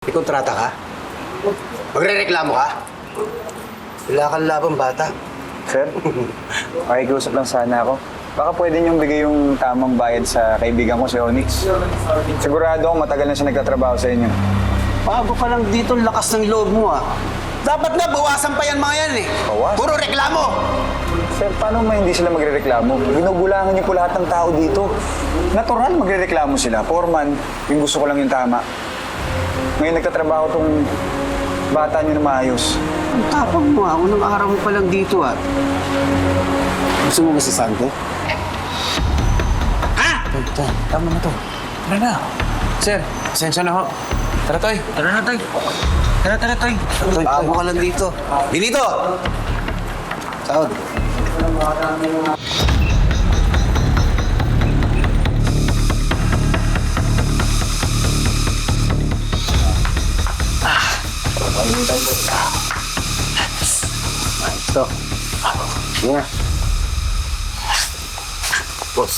May kontrata ka? Magre-reklamo ka? Wala kang labang bata. Sir, pakikiusap lang sana ako. Baka pwede niyong bigay yung tamang bayad sa kaibigan ko si Onyx. Sigurado ako matagal na siya nagtatrabaho sa inyo. Bago ka lang dito, ang lakas ng loob mo ah. Dapat na, bawasan pa yan mga yan eh. Bawas? Puro reklamo. Sir, paano may hindi sila magrereklamo? Ginugulangan niyo po lahat ng tao dito. Natural magrereklamo sila. Foreman, yung gusto ko lang yung tama. Ngayon nagtatrabaho tong bata niyo na maayos. Ang tapang mo ah. Unang araw mo pa lang dito ah. Gusto mo ba si Santo? Ha? Ito, tama na to. Tara na. Sir, pasensya na ho. Tara, Toy. Tara na, Toy. Tara, tara, Toy. Bago ka lang dito. Benito! Sahod. Ah. Ito. Nga. Boss.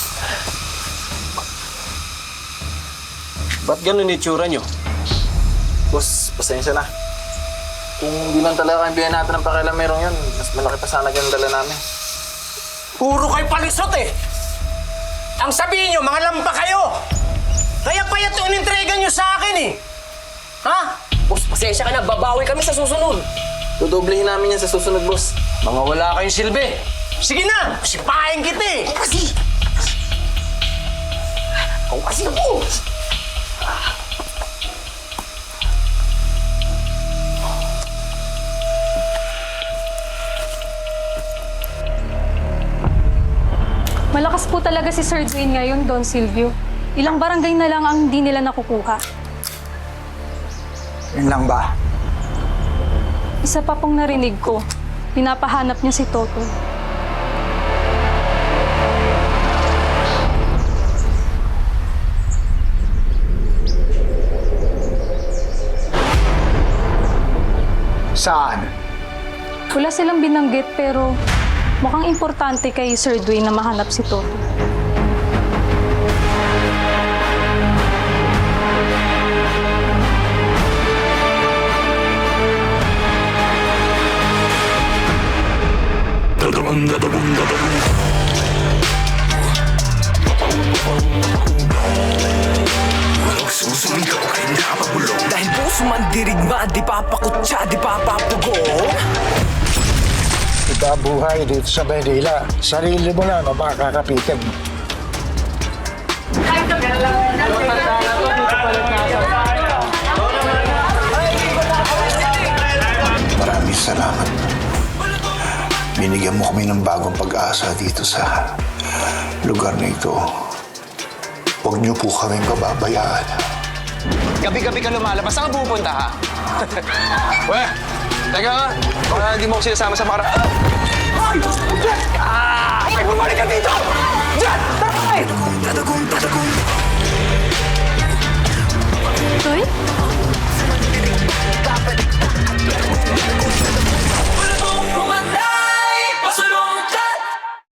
Ba't ganun itsura nyo? Boss, pasensya na. Kung di lang talaga kaibigan natin ang pakialamerong yun, mas malaki pa sana yung dala namin. Puro kayo palisot eh. Ang sabihin nyo, mga lampa kayo. Kaya pa ito inintriga nyo sa akin eh. Ha? Boss, pasensya ka na. Babawi kami sa susunod. Dodoblehin namin yan sa susunod, boss. Mga wala kayong silbi. Sige na, sipahin kita eh. Ikaw kasi. Ikaw kasi ako. Malakas po talaga si Sir Dwayne ngayon, Don Silvio. Ilang barangay na lang ang hindi nila nakukuha. Yun lang ba? Isa pa pong narinig ko, pinapahanap niya si Toto. Saan? Wala silang binanggit pero mukhang importante kay Sir Dwayne na mahanap si Toto. Dahil puso man dirigma, di papakutsa, di papapugo Iba buhay dito sa Maynila. Sarili mo lang ang makakapitan mo. Maraming salamat. Binigyan mo kami ng bagong pag-asa dito sa lugar na ito. Huwag niyo po kaming pababayaan. Gabi-gabi ka lumalabas. Saan ka pupunta, ha? Weh, teka nga. Baka hindi mo ako sinasama sa para... Ah! Ay, bumalik ka dito!